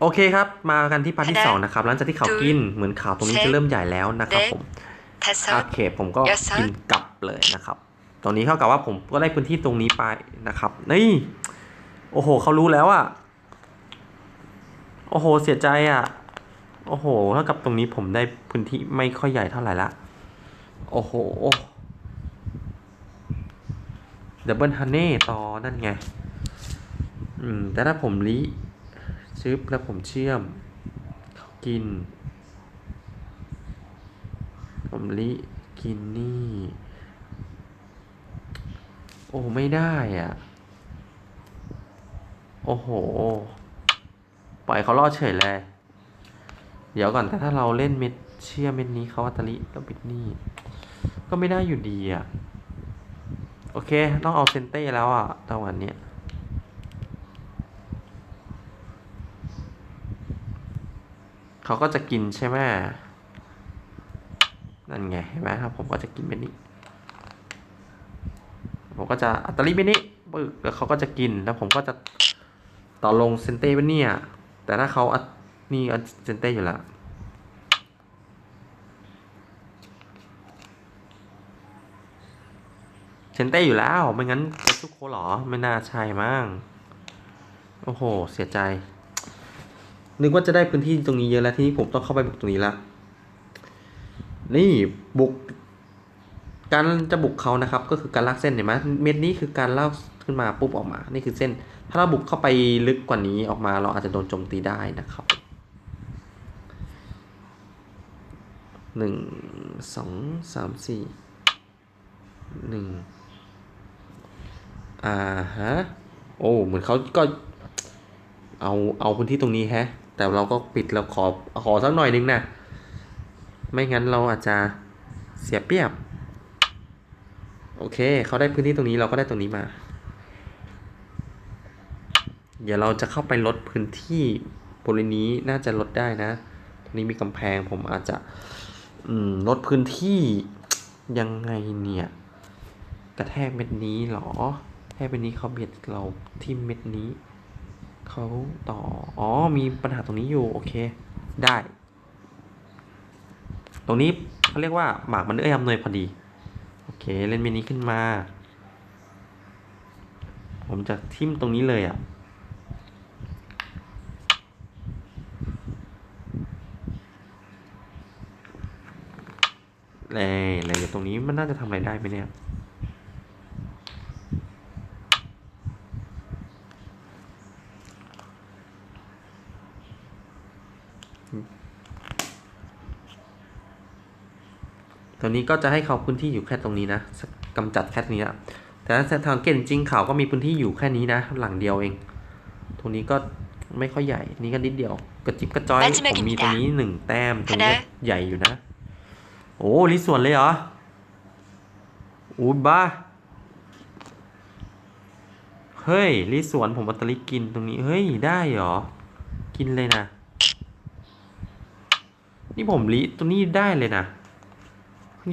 โอเคครับ มากันที่พาร์ทที่คะแนนสองนะครับ หลังจากที่เขากินเหมือนข่าวตรงนี้เซตจะเริ่มใหญ่แล้วนะครับเด็กผม다섯โอเคผมก็ยศกินกลับเลยนะครับตรงนี้เท่ากับว่าผมก็ได้พื้นที่ตรงนี้ไปนะครับ นี่ โอ้โหเขารู้แล้วอะโอ้โห เสียใจอะโอ้โหเท่ากับตรงนี้ผมได้พื้นที่ไม่ค่อยใหญ่เท่าไหร่ละ โอ้โหดับเบิลฮันเน่ต่อนั่นไง อืม แต่ถ้าผมลิ ชึบแล้วผมเชื่อมกิน ผมลิกินนี่ โอ้ไม่ได้อะ โอ้โห ปล่อยเขารอดเฉยเลย เดี๋ยวก่อนแต่ถ้าเราเล่นเม็ดเชื่อเม็ดนี้เขาอัตลิแล้วปิดนี่ ก็ไม่ได้อยู่ดีอะ โอเค ต้องเอาเซนเต้แล้วอะตะวันเนี้ย เขาก็จะกินใช่ไหมนั่นไงเห็นไหมครับ ผมก็จะกินเม็ดนี้ผมก็จะอัตลิเม็ดนี้ปึกแล้วเขาก็จะกินแล้วผมก็จะต่อลงเซนเต้เม็ดเนี่ย แต่ถ้าเขาอัตนี่อัตเซนเต้อยู่แล้วเซนเต้อยู่แล้วไม่งั้นจะซุกโคหรอไม่น่าใช่มั้งโอ้โห เสียใจ นึกว่าจะได้พื้นที่ตรงนี้เยอะแล้วที่นี้ผมต้องเข้าไปบุกตรงนี้ละนี่บุก การจะบุกเขานะครับ ก็คือการลากเส้นเห็นไหมเม็ดนี้คือการลากขึ้นมาปุ๊บออกมา นี่คือเส้น ถ้าเราบุกเข้าไปลึกกว่านี้ออกมา เราอาจจะโดนโจมตีได้นะครับหนึ่งสองสามสี่หนึ่งอ่าฮะ โอ้ เหมือนเขาก็ เอา เอาพื้นที่ตรงนี้แฮะ แต่เราก็ปิดเราขอขอสักหน่อยนึงนะ ไม่งั้นเราอาจจะเสียเปรียบ โอเค เขาได้พื้นที่ตรงนี้เราก็ได้ตรงนี้มา เดี๋ยวเราจะเข้าไปลดพื้นที่บริเวณนี้น่าจะลดได้นะตรงนี้มีกำแพงผมอาจจะลดพื้นที่ยังไงเนี่ย กระแทกเม็ดนี้เหรอแทกเม็ดนี้เขาเบียดเราที่เม็ดนี้ เขาต่อ อ๋อ มีปัญหาตรงนี้อยู่ โอเค ได้ ตรงนี้เขาเรียกว่าหมากมันเอื้ออำนวยพอดี โอเค เล่นเมนี้ขึ้นมา ผมจะทิมตรงนี้เลยอะ่ะ เลยเลยอยู่ตรงนี้มันน่าจะทำอะไรได้ไหมเนี่ย ตอนนี้ก็จะให้เขาพื้นที่อยู่แค่ตรงนี้นะสักกำจัดแค่นี้อะแต่ถ้าทางเก่นจริงเขาก็มีพื้นที่อยู่แค่นี้นะ หลังเดียวเอง ตรงนี้ก็ไม่ค่อยใหญ่ นี่ก็นิดเดียว กระจิบกระจอยผมมีตรงนี้หนึ่งแต้มตรงนี้ก็ใหญ่อยู่นะ โอ้ลิสวนเลยเหรออู้บ้าเฮ้ยลิสวนผมอัตลิกินตรงนี้ เฮ้ย ได้เหรอ กินเลยนะ นี่ผมลิตัวนี้ได้เลยนะ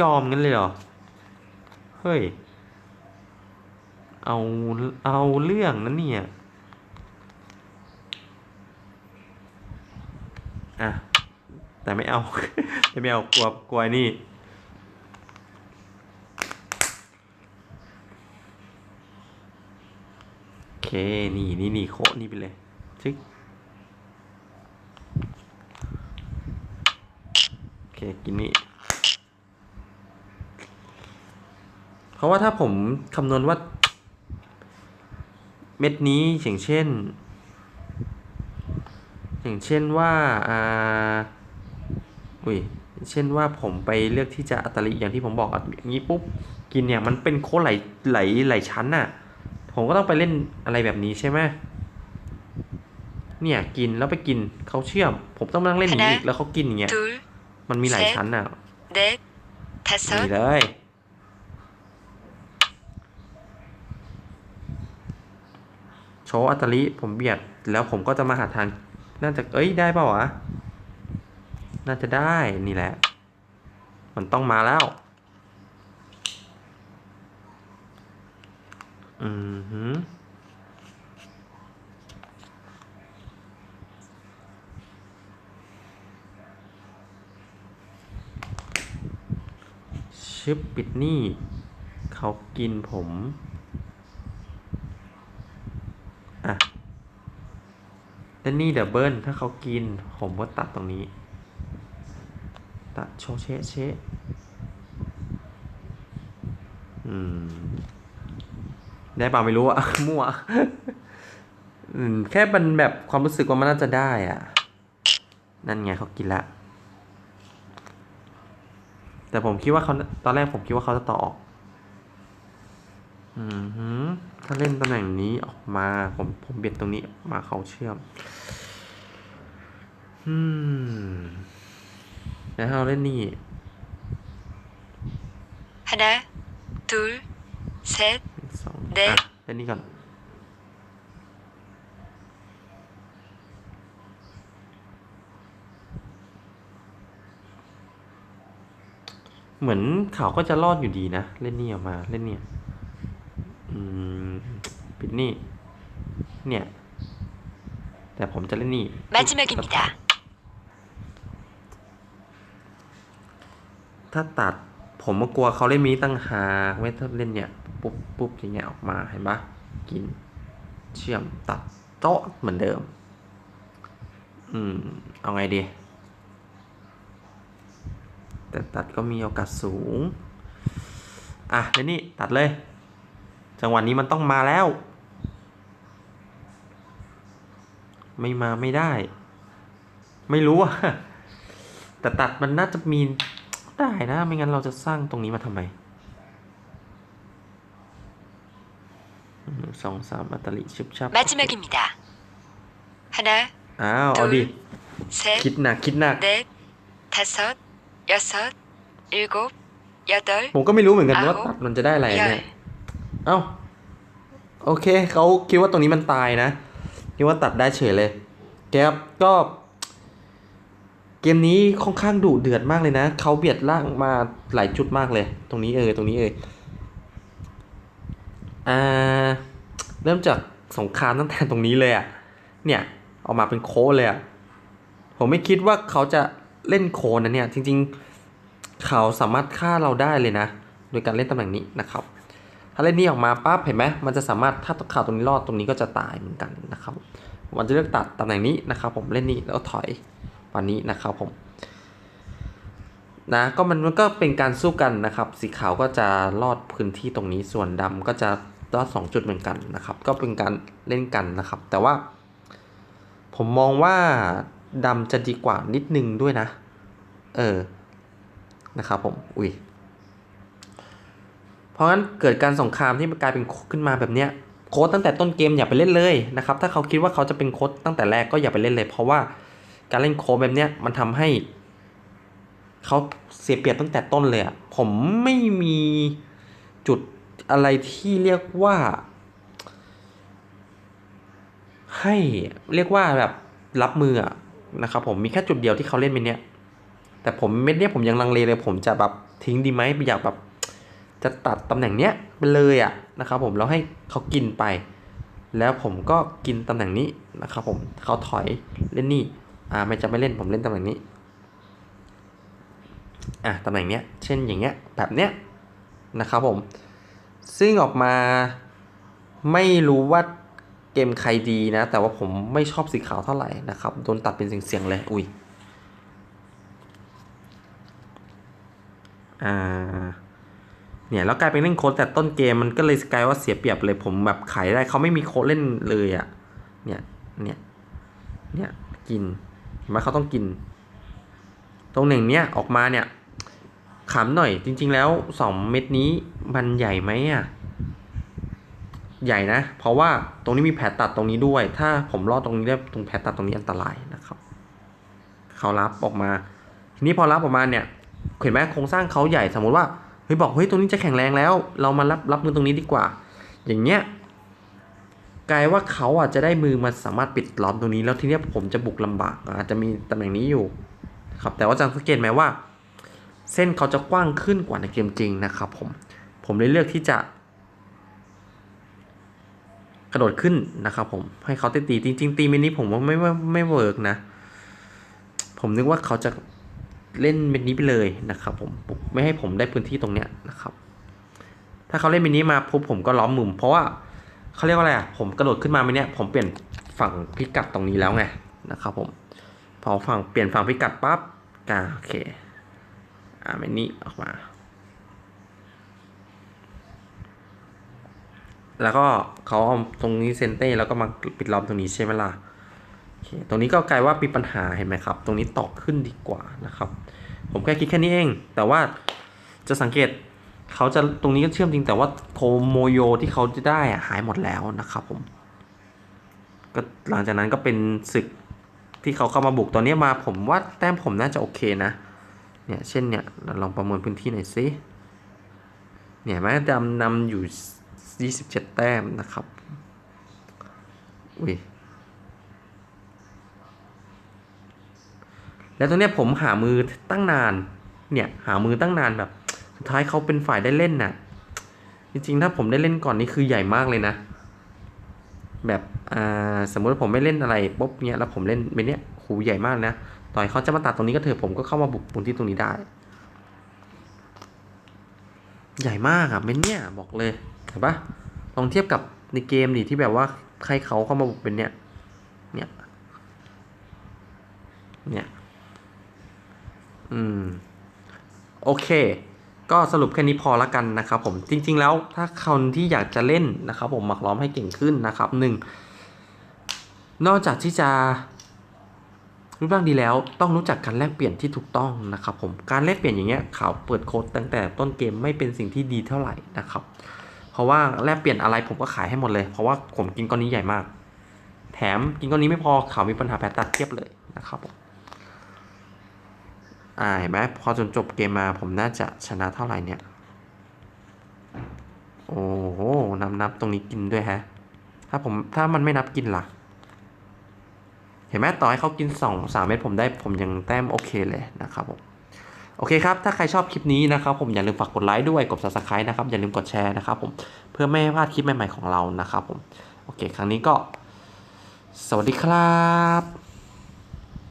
ยอมงั้นเลยเหรอ เฮ้ย เอาเอาเรื่องนั้นเนี่ย อะ แต่ไม่เอา แต่ไม่เอากลัวกลัวนี่โอเคนี่นี่นี่โคนี่ไปเลยชึกโอเค กินนี่ เพ ราะว่าถ้าผมคำนวณว่า เม็ดนี้อย่างเช่น อย่างเช่นว่าอ่าอุ้ยเช่นว่าผมไปเลือกที่จะอัตลิอย่างที่ผมบอกอย่างนี้ปุ๊บกินเนี่ยมันเป็นโค้ไหลไหลไหลชั้นน่ะ ผมก็ต้องไปเล่นอะไรแบบนี้ใช่ไหมเนี่ยกินแล้วไปกินเขาเชื่อม ผมต้องนั่งเล่นอีกแล้วเขากินเงี้ยมันมีหลายชั้นน่ะนี่เลย ชว์อัตลิผมเบียด แล้วผมก็จะมาหาทาง น่าจะ เอ้ย ได้ป่าวะ น่าจะได้ นี่แหละ มันต้องมาแล้ว อือหือชึบปิดนี่ เขากินผม เล่นี่เดบเบิลถ้าเขากิน ผมก็ตัดตรงนี้ ตัดโชเชเชอืม ได้เปล่าไม่รู้อะมั่วอืมแค่มันแบบความรู้สึกว่ามันน่าจะได้อะนั่นไงเขากินละ แต่ผมคิดว่าเขาตอนแรกผมคิดว่าเขาจะต่อออก อืมฮึถ้าเล่นตำแหน่งนี้ออกมา ผมผมเบียดตรงนี้ออกมาเขาเชื่อม อืม แล้วถ้าเราเล่นนี่ 하나, 둘, 셋, สอง เด็ก อ่ะเล่นนี่ก่อน เหมือนเขาก็จะรอดอยู่ดีนะ เล่นนี่ออกมาเล่นเนี่ย อืม ปิด นี่ เนี่ย แต่ผมจะเล่นนี่ 마지막입니다. ถ้าตัดผมก็กลัวเขาเล่นมีตั้งหากไม่ถ้าเล่นเนี่ย ปุ๊บปุ๊บอย่างเงี้ยออกมาเห็นปะกิน เชื่อมตัดโต๊ะเหมือนเดิม อืม เอาไงดี แต่ตัดก็มีโอกาสสูง อ่ะเดี๋ยวนี้ตัดเลย จังหวะนี้มันต้องมาแล้ว ไม่มาไม่ได้ ไม่รู้อะแต่ตัดมันน่าจะมีได้นะ ไม่งั้นเราจะสร้างตรงนี้มาทำไมสองสามอัตลิชุบชับมาจิมากิมิดะฮานะอ้าวเอาดิคิดหนักคิดหนักเด็ดทับยาเผมก็ไม่รู้เหมือนกันว่าตัดมันจะได้อะไรเนี่ยเอ้าโอเคเขาคิดว่าตรงนี้มันตายนะ คิดว่าตัดได้เฉยเลยแกครับก็ เกมนี้ค่อนข้างดุเดือดมากเลยนะเขาเบียดล่างมาหลายจุดมากเลย ตรงนี้เออตรงนี้เอออ่าเริ่มจากสงครามตั้งแต่ตรงนี้เลยอะ่ะเนี่ยออกมาเป็นโค้ดเลยอะ่ะผมไม่คิดว่าเขาจะเล่นโค้ดนะเนี่ยจริง ๆ เขาสามารถฆ่าเราได้เลยนะ โดยการเล่นตำแหน่งนี้นะครับ ถ้าเล่นนี้ออกมาปั๊บเห็นไหมมันจะสามารถถ้าข่าวตรงนี้รอดตรงนี้ก็จะตายเหมือนกันนะครับมันจะเลือกตัดตำแหน่งนี้นะครับ ผมเล่นนี้แล้วถอยวันนี้นะครับผมนะก็มันมันก็เป็นการสู้กันนะครับ สีขาวก็จะรอดพื้นที่ตรงนี้ส่วนดำก็จะรอดสองจุดเหมือนกันนะครับ ก็เป็นการเล่นกันนะครับ แต่ว่า ผมมองว่าดำจะดีกว่านิดนึงด้วยนะ เออนะครับผมอุ้ย ราะงั้นเกิดการสงครามที่มันกลายเป็นขึ้นมาแบบเนี้ยโค้ดตั้งแต่ต้นเกมอย่าไปเล่นเลยนะครับถ้าเขาคิดว่าเขาจะเป็นโค้ดตั้งแต่แรกก็อย่าไปเล่นเลย เพราะว่าการเล่นโค้ดแบบเนี้ยมันทำให้เขาเสียเปรียบตั้งแต่ต้นเลยอะผมไม่มีจุดอะไรที่เรียกว่า ให้เรียกว่าแบบรับมืออะนะครับผมมีแค่จุดเดียวที่เขาเล่นเม็ดเนี้ยแต่ผมเม็ดเนี้ยผมยังลังเลเลย ผมจะแบบทิ้งดีไหมอยากแบบ จะตัดตำแหน่งเนี้ยไปเลยอะนะครับผมแล้วให้เขากินไป แล้วผมก็กินตำแหน่งนี้นะครับผมเขาถอยเล่นนี่อ่าไม่จะไม่เล่นผมเล่นตำแหน่งนี้อะตำแหน่งเนี้ยเช่นอย่างเงี้ยแบบเนี้ยนะครับผม ซึ่งออกมาไม่รู้ว่าเกมใครดีนะ แต่ว่าผมไม่ชอบสีขาวเท่าไหร่นะครับโดนตัดเป็นเสียงๆเลยอุ้ยอ่า เนี่ยแล้วกลายเป็นเล่นโค้ดแต่ต้นเกมมันก็เลยกลายว่าเสียเปรียบเลยผมแบบขายได้เขาไม่มีโค้ดเล่นเลยอะ่ะเนี่ยเนี่ยเนี่ยกินเห็นไหมเขาต้องกิน ตรงหนึ่งเนี้ยออกมาเนี่ยขำหน่อยจริง ๆ แล้วสองเม็ดนี้มันใหญ่ไหมอะ่ะใหญ่นะ เพราะว่าตรงนี้มีแผลตัดตรงนี้ด้วย ถ้าผมรอดตรงนี้ได้ตรงแผลตัดตรงนี้อันตรายนะครับเขารับออกมา ทีนี้พอรับออกมาเนี่ยเห็นไหมโครงสร้างเขาใหญ่สมมติว่า ฮ้ยบอกเฮ้ยตรงนี้จะแข็งแรงแล้ว เรามารับรับมือตรงนี้ดีกว่า อย่างเงี้ยกลายว่าเขาอะจะได้มือมาสามารถปิดล้อมตรงนี้ แล้วทีเนี้ยผมจะบุกลำบากอาจจะมีตำแหน่งนี้อยู่ครับแต่ว่าจะสังเกตไหมว่า เส้นเขาจะกว้างขึ้นกว่าในเกมจริงนะครับผมผมเลยเลือกที่จะ กระโดดขึ้นนะครับผมให้เขาตีตีจริง ๆ ตีมินิผมว่าไม่ไม่ไม่เวิร์กนะ ผมนึกว่าเขาจะ เล่นเม็ดนี้ไปเลยนะครับผมไม่ให้ผมได้พื้นที่ตรงเนี้ยนะครับ ถ้าเขาเล่นเม็ดนี้มาปุ๊บผมก็ล้อมมุม เพราะว่าเขาเรียกว่าอะไรอะผมกระโดดขึ้นมาเม็ดเนี้ยผมเปลี่ยนฝั่งพิกัดตรงนี้แล้วไงนะครับผมพอฝั่งเปลี่ยนฝั่งพิกัดปั๊บอ่าโอเคอ่าเม็ดนี้ออกมา แล้วก็เขาเอาตรงนี้เซนเต้แล้วก็มาปิดล้อมตรงนี้ใช่ไหมล่ะ ตรงนี้ก็กลายว่ามีปัญหาเห็นไหมครับ ตรงนี้ต่อขึ้นดีกว่านะครับ ผมแค่คิดแค่นี้เอง แต่ว่าจะสังเกตเขาจะตรงนี้ก็เชื่อมจริงแต่ว่าโทโมโยที่เขาจะได้หายหมดแล้วนะครับผมก็หลังจากนั้นก็เป็นศึกที่เขาเข้ามาบุกตอนนี้มาผมว่าแต้มผมน่าจะโอเคนะ เนี่ยเช่นเนี่ยเราลองประเมินพื้นที่หน่อยสิเนี่ยแม้ดำนำอยู่ 27 แต้มนะครับ อุ้ย แล้วตรงเนี้ยผมหามือตั้งนาน เนี่ยหามือตั้งนานแบบ สุดท้ายเขาเป็นฝ่ายได้เล่นน่ะ จริงๆ ถ้าผมได้เล่นก่อนนี่คือใหญ่มากเลยนะ แบบอ่าสมมติผมไม่เล่นอะไรปุ๊บเนี่ยแล้วผมเล่นเมนเนี้ยหูใหญ่มากนะต่อยเขาจะมาตัดตรงนี้ก็เถอะผมก็เข้ามาบุกบนที่ตรงนี้ได้ ใหญ่มากอะเมนเนี่ยบอกเลยเห็นปะลองเทียบกับในเกมดิที่แบบว่าใครเขาเข้ามาบุกเป็นเนี่ยเนี่ย เนี่ย อืม โอเค ก็สรุปแค่นี้พอละกันนะครับผม จริง ๆ แล้วถ้าคนที่อยากจะเล่นนะครับ ผมหมักล้อมให้เก่งขึ้นนะครับหนึ่งนอกจากที่จะรูปร่างดีแล้วต้องรู้จักการแลกเปลี่ยนที่ถูกต้องนะครับผมการแลกเปลี่ยนอย่างเงี้ยข่าวเปิดโค้ดตั้งแต่ต้นเกมไม่เป็นสิ่งที่ดีเท่าไหร่นะครับ เพราะว่าแลกเปลี่ยนอะไรผมก็ขายให้หมดเลย เพราะว่าผมกินก้อนนี้ใหญ่มาก แถมกินก้อนนี้ไม่พอข่าวมีปัญหาแพ้ตัดเทียบเลยนะครับผม อ่าเห็นไหมพอจนจบเกมมาผมน่าจะชนะเท่าไหร่เนี่ย โอ้โหนับนับตรงนี้กินด้วยฮะ ถ้าผมถ้ามันไม่นับกินล่ะ เห็นไหมต่อให้เขากินสองสามเม็ดผมได้ผมยังแต้มโอเคเลยนะครับผมโอเคครับ ถ้าใครชอบคลิปนี้นะครับผมอย่าลืมฝากกดไลค์ด้วยกด subscribe นะครับ อย่าลืมกดแชร์นะครับผมเพื่อไม่ให้พลาดคลิปใหม่ๆของเรานะครับผม โอเค ครั้งนี้ก็ สวัสดีครับ